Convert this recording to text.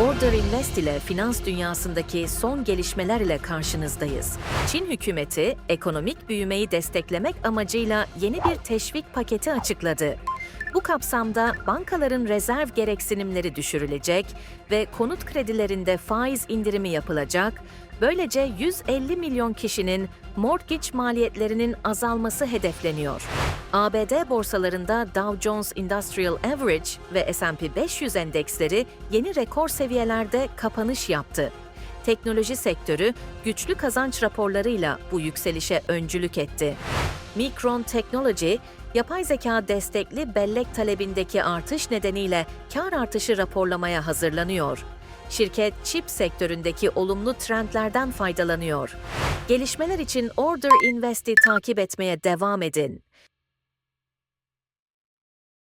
Order Invest ile finans dünyasındaki son gelişmeler ile karşınızdayız. Çin hükümeti ekonomik büyümeyi desteklemek amacıyla yeni bir teşvik paketi açıkladı. Bu kapsamda bankaların rezerv gereksinimleri düşürülecek ve konut kredilerinde faiz indirimi yapılacak. Böylece 150 milyon kişinin mortgage maliyetlerinin azalması hedefleniyor. ABD borsalarında Dow Jones Industrial Average ve S&P 500 endeksleri yeni rekor seviyelerde kapanış yaptı. Teknoloji sektörü güçlü kazanç raporlarıyla bu yükselişe öncülük etti. Micron Technology, yapay zeka destekli bellek talebindeki artış nedeniyle kar artışı raporlamaya hazırlanıyor. Şirket çip sektöründeki olumlu trendlerden faydalanıyor. Gelişmeler için Order Invest'i takip etmeye devam edin.